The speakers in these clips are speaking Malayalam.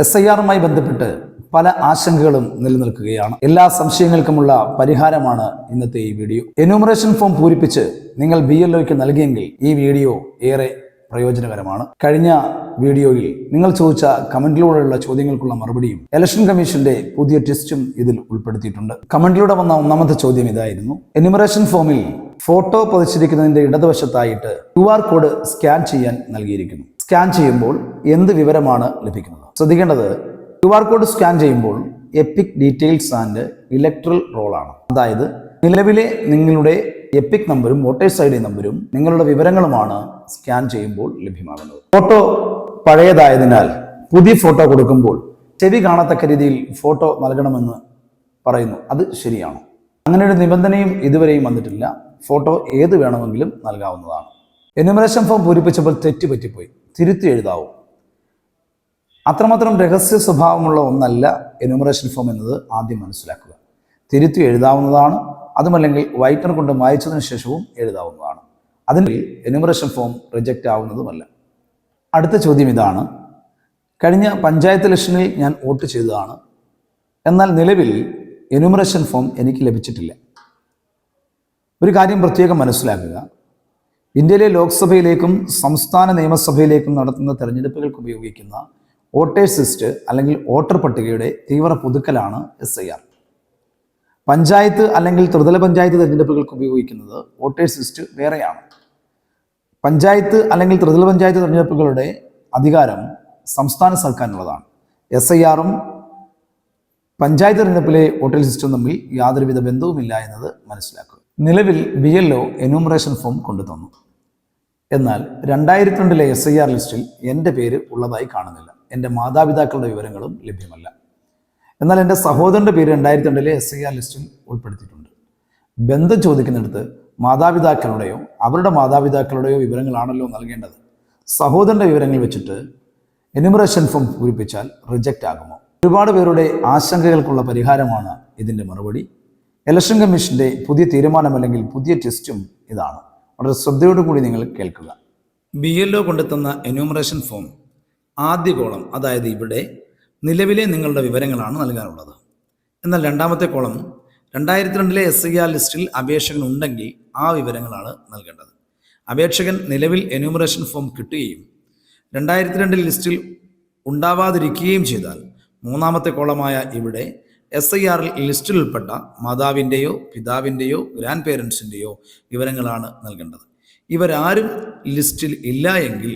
എസ് ഐ ആറുമായി ബന്ധപ്പെട്ട് പല ആശങ്കകളും നിലനിൽക്കുകയാണ്. എല്ലാ സംശയങ്ങൾക്കുമുള്ള പരിഹാരമാണ് ഇന്നത്തെ ഈ വീഡിയോ. എന്യൂമറേഷൻ ഫോം പൂരിപ്പിച്ച് നിങ്ങൾ ബി എൽ ഒക്ക് നൽകിയെങ്കിൽ ഈ വീഡിയോ ഏറെ പ്രയോജനകരമാണ്. കഴിഞ്ഞ വീഡിയോയിൽ നിങ്ങൾ ചോദിച്ച കമന്റിലൂടെയുള്ള ചോദ്യങ്ങൾക്കുള്ള മറുപടിയും ഇലക്ഷൻ കമ്മീഷന്റെ പുതിയ ടെസ്റ്റും ഇതിൽ ഉൾപ്പെടുത്തിയിട്ടുണ്ട്. കമന്റിലൂടെ വന്ന ഒന്നാമത്തെ ചോദ്യം ഇതായിരുന്നു. എന്യൂമറേഷൻ ഫോമിൽ ഫോട്ടോ പതിച്ചിരിക്കുന്നതിന്റെ ഇടതുവശത്തായിട്ട് ക്യു ആർ കോഡ് സ്കാൻ ചെയ്യാൻ നൽകിയിരിക്കുന്നു. സ്കാൻ ചെയ്യുമ്പോൾ എന്ത് വിവരമാണ് ലഭിക്കുന്നത്? ശ്രദ്ധിക്കേണ്ടത് ക്യു ആർ കോഡ് സ്കാൻ ചെയ്യുമ്പോൾ എപ്പിക് ഡീറ്റെയിൽസ് ആൻഡ് ഇലക്ട്രൽ ആണ്. അതായത് നിലവിലെ നിങ്ങളുടെ എപ്പിക് നമ്പരും വോട്ടേഴ്സ് ഐ ഡി നമ്പരും നിങ്ങളുടെ വിവരങ്ങളുമാണ് സ്കാൻ ചെയ്യുമ്പോൾ ലഭ്യമാകുന്നത്. ഫോട്ടോ പഴയതായതിനാൽ പുതിയ ഫോട്ടോ കൊടുക്കുമ്പോൾ ചെവി കാണത്തക്ക രീതിയിൽ ഫോട്ടോ നൽകണമെന്ന് പറയുന്നു. അത് ശരിയാണ്. അങ്ങനെ ഒരു നിബന്ധനയും ഇതുവരെയും വന്നിട്ടില്ല. ഫോട്ടോ ഏത് വേണമെങ്കിലും നൽകാവുന്നതാണ്. എന്യൂമറേഷൻ ഫോം പൂരിപ്പിച്ചപ്പോൾ തെറ്റ് പറ്റിപ്പോയി. തിരുത്തി എഴുതാവും. അത്രമാത്രം രഹസ്യ സ്വഭാവമുള്ള ഒന്നല്ല എന്യൂമറേഷൻ ഫോം എന്നത് ആദ്യം മനസ്സിലാക്കുക. തിരുത്തി എഴുതാവുന്നതാണ് അതുമല്ലെങ്കിൽ വൈറ്റർ കൊണ്ട് മായച്ചതിന് ശേഷവും എഴുതാവുന്നതാണ്. അതിന് എന്യൂമറേഷൻ ഫോം റിജക്റ്റ് ആവുന്നതുമല്ല. അടുത്ത ചോദ്യം ഇതാണ്. കഴിഞ്ഞ പഞ്ചായത്ത് ഇലക്ഷനിൽ ഞാൻ വോട്ട് ചെയ്തതാണ്. എന്നാൽ നിലവിൽ എന്യൂമറേഷൻ ഫോം എനിക്ക് ലഭിച്ചിട്ടില്ല. ഒരു കാര്യം പ്രത്യേകം മനസ്സിലാക്കുക. ഇന്ത്യയിലെ ലോക്സഭയിലേക്കും സംസ്ഥാന നിയമസഭയിലേക്കും നടത്തുന്ന തെരഞ്ഞെടുപ്പുകൾക്ക് ഉപയോഗിക്കുന്ന വോട്ടേഴ്സ് ലിസ്റ്റ് അല്ലെങ്കിൽ വോട്ടർ പട്ടികയുടെ തീവ്ര പുതുക്കലാണ് എസ് ഐ ആർ പഞ്ചായത്ത് അല്ലെങ്കിൽ ത്രിതല പഞ്ചായത്ത് തെരഞ്ഞെടുപ്പുകൾക്ക് ഉപയോഗിക്കുന്നത് വോട്ടേഴ്സ് ലിസ്റ്റ് വേറെയാണ്. പഞ്ചായത്ത് അല്ലെങ്കിൽ ത്രിതല പഞ്ചായത്ത് തെരഞ്ഞെടുപ്പുകളുടെ അധികാരം സംസ്ഥാന സർക്കാരിനുള്ളതാണ്. എസ് ഐ ആറും പഞ്ചായത്ത് തെരഞ്ഞെടുപ്പിലെ വോട്ടേഴ്സ് ലിസ്റ്റും തമ്മിൽ യാതൊരുവിധ ബന്ധവുമില്ല എന്നത് മനസ്സിലാക്കുക. നിലവിൽ B L O enumeration form കൊണ്ടുതന്നു. എന്നാൽ രണ്ടായിരത്തി രണ്ടിലെ എസ് ഐ ആർ ലിസ്റ്റിൽ എന്റെ പേര് ഉള്ളതായി കാണുന്നില്ല. എന്റെ മാതാപിതാക്കളുടെ വിവരങ്ങളും ലഭ്യമല്ല. എന്നാൽ എന്റെ സഹോദരന്റെ പേര് രണ്ടായിരത്തി രണ്ടിലെ എസ് ഐ ആർ ലിസ്റ്റിൽ ഉൾപ്പെടുത്തിയിട്ടുണ്ട്. ബന്ധം ചോദിക്കുന്നിടത്ത് മാതാപിതാക്കളുടെയോ അവരുടെ മാതാപിതാക്കളുടെയോ വിവരങ്ങളാണല്ലോ നൽകേണ്ടത്. സഹോദരന്റെ വിവരങ്ങൾ വെച്ചിട്ട് എന്യൂമറേഷൻ ഫോം പൂരിപ്പിച്ചാൽ റിജക്റ്റ് ആകുമോ? ഒരുപാട് പേരുടെ ആശങ്കകൾക്കുള്ള പരിഹാരമാണ് ഇതിന്റെ മറുപടി. ഇലക്ഷൻ കമ്മീഷന്റെ പുതിയ തീരുമാനം അല്ലെങ്കിൽ പുതിയ ടെസ്റ്റും ഇതാണ്. വളരെ ശ്രദ്ധയോടു കൂടി നിങ്ങൾ കേൾക്കുക. ബി എൽ ഒ കൊണ്ടെത്തുന്ന എന്യൂമറേഷൻ ഫോം ആദ്യ കോളം അതായത് ഇവിടെ നിലവിലെ നിങ്ങളുടെ വിവരങ്ങളാണ് നൽകാനുള്ളത്. എന്നാൽ രണ്ടാമത്തെ കോളം രണ്ടായിരത്തി രണ്ടിലെ എസ് ഐ ആർ ലിസ്റ്റിൽ അപേക്ഷകൻ ഉണ്ടെങ്കിൽ ആ വിവരങ്ങളാണ് നൽകേണ്ടത്. അപേക്ഷകൻ നിലവിൽ എന്യൂമറേഷൻ ഫോം കിട്ടുകയും രണ്ടായിരത്തി രണ്ടിൽ ലിസ്റ്റിൽ ഉണ്ടാവാതിരിക്കുകയും ചെയ്താൽ മൂന്നാമത്തെ കോളമായ ഇവിടെ എസ് ഐ ആറിൽ ലിസ്റ്റിൽ ഉൾപ്പെട്ട മാതാവിന്റെയോ പിതാവിന്റെയോ ഗ്രാൻഡ് പേരൻസിന്റെയോ വിവരങ്ങളാണ് നൽകേണ്ടത്. ഇവരാരും ലിസ്റ്റിൽ ഇല്ല എങ്കിൽ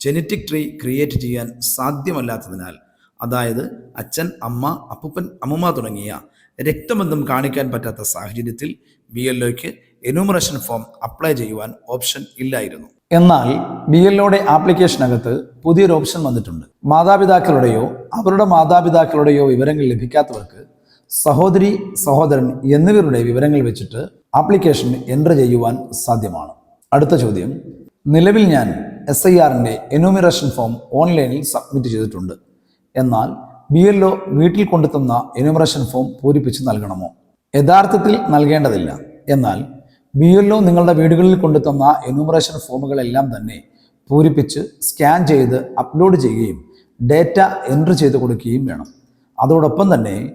ജനറ്റിക് ട്രീ ക്രിയേറ്റ് ചെയ്യാൻ സാധ്യമല്ലാത്തതിനാൽ അതായത് അച്ഛൻ അമ്മ അപ്പൂപ്പൻ അമ്മമ്മ തുടങ്ങിയ രക്തബന്ധം കാണിക്കാൻ പറ്റാത്ത സാഹചര്യത്തിൽ ബി എൽ ഒക്ക് എന്യൂമറേഷൻ ഫോം അപ്ലൈ ചെയ്യുവാൻ ഓപ്ഷൻ ഇല്ലായിരുന്നു. എന്നാൽ ബി എൽ ആപ്ലിക്കേഷനകത്ത് പുതിയൊരു ഓപ്ഷൻ വന്നിട്ടുണ്ട്. മാതാപിതാക്കളുടെയോ അവരുടെ മാതാപിതാക്കളുടെയോ വിവരങ്ങൾ ലഭിക്കാത്തവർക്ക് സഹോദരി സഹോദരൻ എന്നിവരുടെ വിവരങ്ങൾ വെച്ചിട്ട് ആപ്ലിക്കേഷൻ എന്റർ ചെയ്യുവാൻ സാധ്യമാണ്. അടുത്ത ചോദ്യം. നിലവിൽ ഞാൻ എസ് ഐ ആറിന്റെ എന്യൂമിറേഷൻ ഫോം ഓൺലൈനിൽ സബ്മിറ്റ് ചെയ്തിട്ടുണ്ട്. എന്നാൽ ബി എൽ ഒ വീട്ടിൽ കൊണ്ടെത്തുന്ന എന്യൂമറേഷൻ ഫോം പൂരിപ്പിച്ച് നൽകണമോ? യഥാർത്ഥത്തിൽ നൽകേണ്ടതില്ല. എന്നാൽ ബി എൽ ഒ നിങ്ങളുടെ വീടുകളിൽ കൊണ്ടെത്തുന്ന എന്യൂമറേഷൻ ഫോമുകളെല്ലാം തന്നെ പൂരിപ്പിച്ച് സ്കാൻ ചെയ്ത് അപ്ലോഡ് ചെയ്യുകയും ഡേറ്റ എൻട്രി ചെയ്ത് കൊടുക്കുകയും വേണം. അതോടൊപ്പം തന്നെ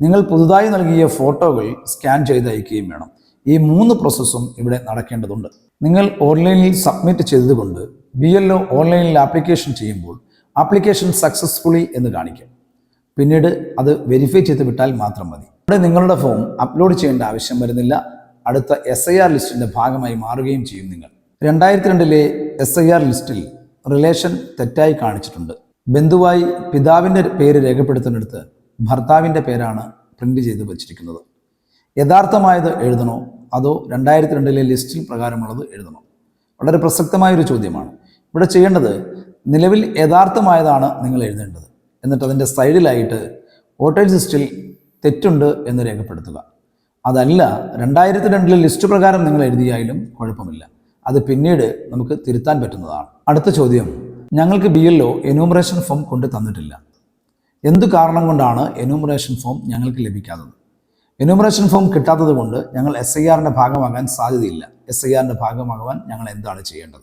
നിങ്ങൾ പുതുതായി നൽകിയ ഫോട്ടോകൾ സ്കാൻ ചെയ്ത് അയക്കുകയും വേണം. ഈ മൂന്ന് പ്രോസസ്സും ഇവിടെ നടക്കേണ്ടതുണ്ട്. നിങ്ങൾ ഓൺലൈനിൽ സബ്മിറ്റ് ചെയ്തതുകൊണ്ട് ബി എൽ ഒ ഓൺലൈനിൽ ആപ്ലിക്കേഷൻ ചെയ്യുമ്പോൾ ആപ്ലിക്കേഷൻ സക്സസ്ഫുള്ളി എന്ന് കാണിക്കും. പിന്നീട് അത് വെരിഫൈ ചെയ്ത് വിട്ടാൽ മാത്രം മതി. ഇവിടെ നിങ്ങളുടെ ഫോം അപ്ലോഡ് ചെയ്യേണ്ട ആവശ്യം വരുന്നില്ല. അടുത്ത എസ് ഐ ആർ ലിസ്റ്റിന്റെ ഭാഗമായി മാറുകയും ചെയ്യും നിങ്ങൾ. രണ്ടായിരത്തി രണ്ടിലെ എസ് ഐ ആർ ലിസ്റ്റിൽ റിലേഷൻ തെറ്റായി കാണിച്ചിട്ടുണ്ട്. ബന്ധുവായി പിതാവിന്റെ പേര് രേഖപ്പെടുത്തുന്നിടത്ത് ഭർത്താവിന്റെ പേരാണ് പ്രിന്റ് ചെയ്ത് വച്ചിരിക്കുന്നത്. യഥാർത്ഥമായത് എഴുതണോ? അതോ രണ്ടായിരത്തി രണ്ടിലെ ലിസ്റ്റിൽ പ്രകാരമുള്ളത് എഴുതണോ? വളരെ പ്രസക്തമായൊരു ചോദ്യമാണ്. ഇവിടെ ചെയ്യേണ്ടത് നിലവിൽ യഥാർത്ഥമായതാണ് നിങ്ങൾ എഴുതേണ്ടത്. എന്നിട്ട് അതിന്റെ സൈഡിലായിട്ട് വോട്ടേഴ്സ് ലിസ്റ്റിൽ തെറ്റുണ്ട് എന്ന് രേഖപ്പെടുത്തുക. അതല്ല രണ്ടായിരത്തി രണ്ടിലെ ലിസ്റ്റ് പ്രകാരം നിങ്ങൾ എഴുതിയായാലും കുഴപ്പമില്ല. അത് പിന്നീട് നമുക്ക് തിരുത്താൻ പറ്റുന്നതാണ്. അടുത്ത ചോദ്യം. ഞങ്ങൾക്ക് B L O enumeration form കൊണ്ട് തന്നിട്ടില്ല. എന്തു കാരണം കൊണ്ടാണ് എന്യൂമറേഷൻ ഫോം ഞങ്ങൾക്ക് ലഭിക്കാത്തത്? എന്യൂമറേഷൻ ഫോം കിട്ടാത്തത് കൊണ്ട് ഞങ്ങൾ എസ് ഐ ആറിന്റെ ഭാഗമാകാൻ സാധ്യതയില്ല. എസ് ഐ ആറിന്റെ ഭാഗമാകുവാൻ ഞങ്ങൾ എന്താണ് ചെയ്യേണ്ടത്?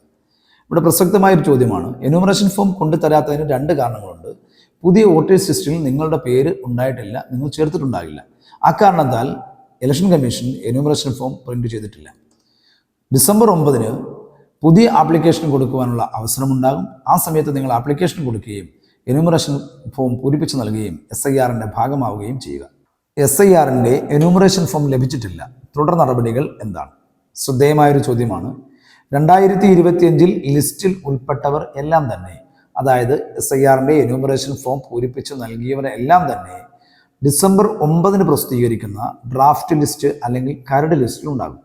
ഇവിടെ പ്രസക്തമായ ഒരു ചോദ്യമാണ്. എന്യൂമറേഷൻ ഫോം കൊണ്ടുതരാത്തതിന് രണ്ട് കാരണങ്ങളുണ്ട്. പുതിയ വോട്ടേഴ്സ് ലിസ്റ്റിൽ നിങ്ങളുടെ പേര് ഉണ്ടായിട്ടില്ല നിങ്ങൾ ചേർത്തിട്ടുണ്ടാകില്ല. അക്കാരണത്താൽ election commission enumeration form print ചെയ്തിട്ടില്ല. ഡിസംബർ ഒമ്പതിന് പുതിയ ആപ്ലിക്കേഷൻ കൊടുക്കുവാനുള്ള അവസരമുണ്ടാകും. ആ സമയത്ത് നിങ്ങൾ ആപ്ലിക്കേഷൻ കൊടുക്കുകയും എന്യൂമറേഷൻ ഫോം പൂരിപ്പിച്ച് നൽകുകയും എസ് ഐ ആറിന്റെ ഭാഗമാവുകയും ചെയ്യുക. എസ് ഐ ആറിന്റെ എന്യൂമറേഷൻ ഫോം ലഭിച്ചിട്ടില്ല. തുടർ നടപടികൾ എന്താണ്? ശ്രദ്ധേയമായൊരു ചോദ്യമാണ്. രണ്ടായിരത്തി ഇരുപത്തിയഞ്ചിൽ ലിസ്റ്റിൽ ഉൾപ്പെട്ടവർ എല്ലാം തന്നെ അതായത് എസ് ഐ ആറിന്റെ എന്യൂമറേഷൻ ഫോം പൂരിപ്പിച്ച് നൽകിയവരെല്ലാം തന്നെ ഡിസംബർ ഒമ്പതിന് പ്രസിദ്ധീകരിക്കുന്ന ഡ്രാഫ്റ്റ് ലിസ്റ്റ് അല്ലെങ്കിൽ കരട് ലിസ്റ്റിൽ ഉണ്ടാകും.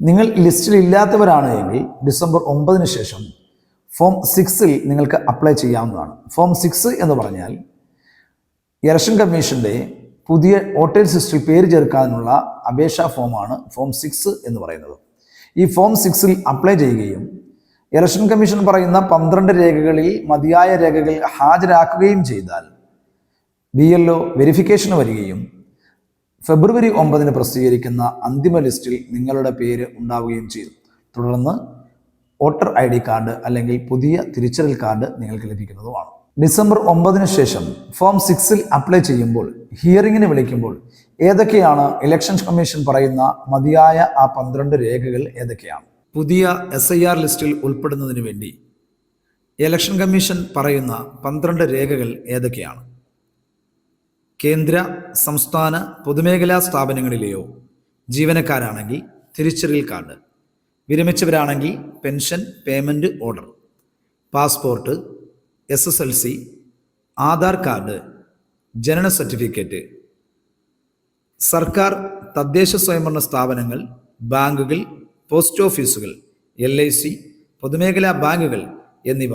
നിങ്ങൾ ലിസ്റ്റിൽ ഇല്ലാത്തവരാണ് എങ്കിൽ ഡിസംബർ ഒമ്പതിന് ശേഷം ഫോം സിക്സിൽ നിങ്ങൾക്ക് അപ്ലൈ ചെയ്യാവുന്നതാണ്. ഫോം സിക്സ് എന്ന് പറഞ്ഞാൽ ഇലക്ഷൻ കമ്മീഷന്റെ പുതിയ വോട്ടേഴ്സ് ലിസ്റ്റിൽ പേര് ചേർക്കാനുള്ള അപേക്ഷാ ഫോമാണ് ഫോം സിക്സ് എന്ന് പറയുന്നത്. ഈ ഫോം സിക്സിൽ അപ്ലൈ ചെയ്യുകയും ഇലക്ഷൻ കമ്മീഷൻ പറയുന്ന പന്ത്രണ്ട് രേഖകളിൽ മതിയായ രേഖകൾ ഹാജരാക്കുകയും ചെയ്താൽ ബി എൽ ഒ വെരിഫിക്കേഷന് വരികയും ഫെബ്രുവരി ഒമ്പതിന് പ്രസിദ്ധീകരിക്കുന്ന അന്തിമ ലിസ്റ്റിൽ നിങ്ങളുടെ പേര് ഉണ്ടാവുകയും ചെയ്തു തുടർന്ന് വോട്ടർ ഐ ഡി കാർഡ് അല്ലെങ്കിൽ പുതിയ തിരിച്ചറിയൽ കാർഡ് നിങ്ങൾക്ക് ലഭിക്കുന്നതുമാണ്. ഡിസംബർ ഒമ്പതിന് ശേഷം ഫോം സിക്സിൽ അപ്ലൈ ചെയ്യുമ്പോൾ ഹിയറിങ്ങിന് വിളിക്കുമ്പോൾ ഏതൊക്കെയാണ് ഇലക്ഷൻസ് കമ്മീഷൻ പറയുന്ന മതിയായ ആ പന്ത്രണ്ട് രേഖകൾ ഏതൊക്കെയാണ്? പുതിയ എസ് ഐ ആർ ലിസ്റ്റിൽ ഉൾപ്പെടുന്നതിന് വേണ്ടി ഇലക്ഷൻ കമ്മീഷൻ പറയുന്ന പന്ത്രണ്ട് രേഖകൾ ഏതൊക്കെയാണ്? കേന്ദ്ര സംസ്ഥാന പൊതുമേഖലാ സ്ഥാപനങ്ങളിലെയോ ജീവനക്കാരാണെങ്കിൽ തിരിച്ചറിയൽ card വിരമിച്ചവരാണെങ്കിൽ pension payment order passport S S L C Aadhaar card ജനന സർട്ടിഫിക്കറ്റ് സർക്കാർ തദ്ദേശ സ്വയംഭരണ സ്ഥാപനങ്ങൾ ബാങ്കുകൾ പോസ്റ്റ് ഓഫീസുകൾ എൽ ഐ സി പൊതുമേഖലാ ബാങ്കുകൾ എന്നിവ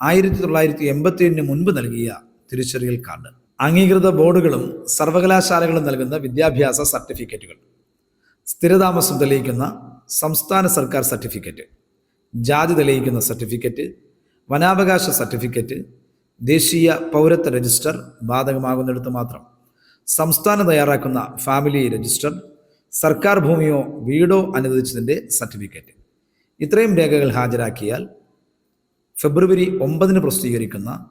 ആയിരത്തി തൊള്ളായിരത്തി എൺപത്തി ഏഴിന് മുൻപ് നൽകിയ തിരിച്ചറിയൽ കാർഡ്. അംഗീകൃത ബോർഡുകളും സർവകലാശാലകളും നൽകുന്ന വിദ്യാഭ്യാസ സർട്ടിഫിക്കറ്റുകൾ. സ്ഥിരതാമസം തെളിയിക്കുന്ന സംസ്ഥാന സർക്കാർ സർട്ടിഫിക്കറ്റ് ജാതി തെളിയിക്കുന്ന സർട്ടിഫിക്കറ്റ് വനാവകാശ സർട്ടിഫിക്കറ്റ് ദേശീയ പൗരത്വ രജിസ്റ്റർ ബാധകമാകുന്നിടത്ത് മാത്രം. സംസ്ഥാനം തയ്യാറാക്കുന്ന ഫാമിലി രജിസ്റ്റർ സർക്കാർ ഭൂമിയോ വീടോ അനുവദിച്ചതിന്റെ സർട്ടിഫിക്കറ്റ്. ഇത്രയും രേഖകൾ ഹാജരാക്കിയാൽ ഫെബ്രുവരി ഒമ്പതിന് പ്രസിദ്ധീകരിക്കുന്ന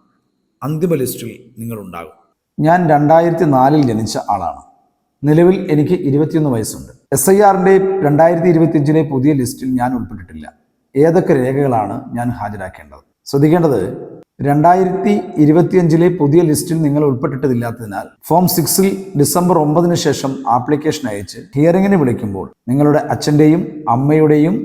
അന്തിമ ലിസ്റ്റിൽ നിങ്ങളുണ്ടാകും. ഞാൻ രണ്ടായിരത്തി നാലിൽ ജനിച്ച ആളാണ്. നിലവിൽ എനിക്ക് ഇരുപത്തിയൊന്ന് വയസ്സുണ്ട്. എസ് ഐ ആറിന്റെ രണ്ടായിരത്തി ഇരുപത്തിയഞ്ചിലെ പുതിയ ലിസ്റ്റിൽ ഞാൻ ഉൾപ്പെട്ടിട്ടില്ല. ഏതൊക്കെ രേഖകളാണ് ഞാൻ ഹാജരാക്കേണ്ടത്? ശ്രദ്ധിക്കേണ്ടത് രണ്ടായിരത്തി ഇരുപത്തിയഞ്ചിലെ പുതിയ ലിസ്റ്റിൽ നിങ്ങൾ ഉൾപ്പെട്ടിട്ടില്ലാത്തതിനാൽ ഫോം സിക്സിൽ ഡിസംബർ ഒമ്പതിന് ശേഷം ആപ്ലിക്കേഷൻ അയച്ച് ഹിയറിങ്ങിന് വിളിക്കുമ്പോൾ നിങ്ങളുടെ അച്ഛന്റെയും അമ്മയുടെയും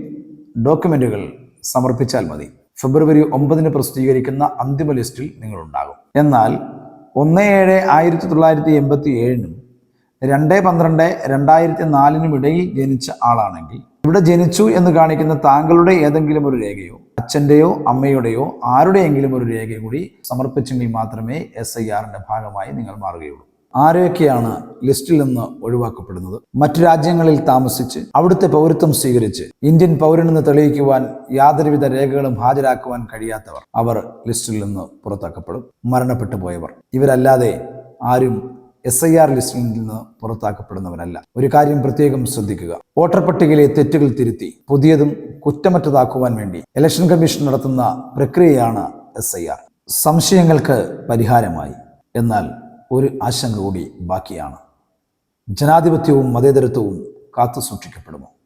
ഡോക്യുമെന്റുകൾ സമർപ്പിച്ചാൽ മതി. ഫെബ്രുവരി ഒമ്പതിന് പ്രസിദ്ധീകരിക്കുന്ന അന്തിമ ലിസ്റ്റിൽ നിങ്ങളുണ്ടാകും. എന്നാൽ ഒന്ന് ഏഴ് ആയിരത്തി തൊള്ളായിരത്തി എൺപത്തി ഏഴിനും രണ്ട് പന്ത്രണ്ട് രണ്ടായിരത്തി നാലിനും ഇടയിൽ ജനിച്ച ആളാണെങ്കിൽ ഇവിടെ ജനിച്ചു എന്ന് കാണിക്കുന്ന താങ്കളുടെ ഏതെങ്കിലും ഒരു രേഖയോ അച്ഛന്റെയോ അമ്മയുടെയോ ആരുടെയെങ്കിലും ഒരു രേഖ കൂടി സമർപ്പിച്ചെങ്കിൽ മാത്രമേ എസ് ഐ ആറിന്റെ ഭാഗമായി നിങ്ങൾ മാറുകയുള്ളൂ. ആരെയൊക്കെയാണ് ലിസ്റ്റിൽ നിന്ന് ഒഴിവാക്കപ്പെടുന്നത്? മറ്റു രാജ്യങ്ങളിൽ താമസിച്ച് അവിടുത്തെ പൗരത്വം സ്വീകരിച്ച് ഇന്ത്യൻ പൗരനെന്ന് തെളിയിക്കുവാൻ യാതൊരുവിധ രേഖകളും ഹാജരാക്കുവാൻ കഴിയാത്തവർ അവർ ലിസ്റ്റിൽ നിന്ന് പുറത്താക്കപ്പെടും. മരണപ്പെട്ടു പോയവർ. ഇവരല്ലാതെ ആരും എസ് ഐ ആർ ലിസ്റ്റിൽ നിന്ന് പുറത്താക്കപ്പെടുന്നവരല്ല ഒരു കാര്യം പ്രത്യേകം ശ്രദ്ധിക്കുക. വോട്ടർ പട്ടികയിലെ തെറ്റുകൾ തിരുത്തി പുതിയതും കുറ്റമറ്റതാക്കുവാൻ വേണ്ടി ഇലക്ഷൻ കമ്മീഷൻ നടത്തുന്ന പ്രക്രിയയാണ് എസ് ഐ ആർ സംശയങ്ങൾക്ക് പരിഹാരമായി. എന്നാൽ ഒരു ആശങ്ക കൂടി ബാക്കിയാണ്. ജനാധിപത്യവും മതേതരത്വവും കാത്തു സൂക്ഷിക്കപ്പെടുമോ?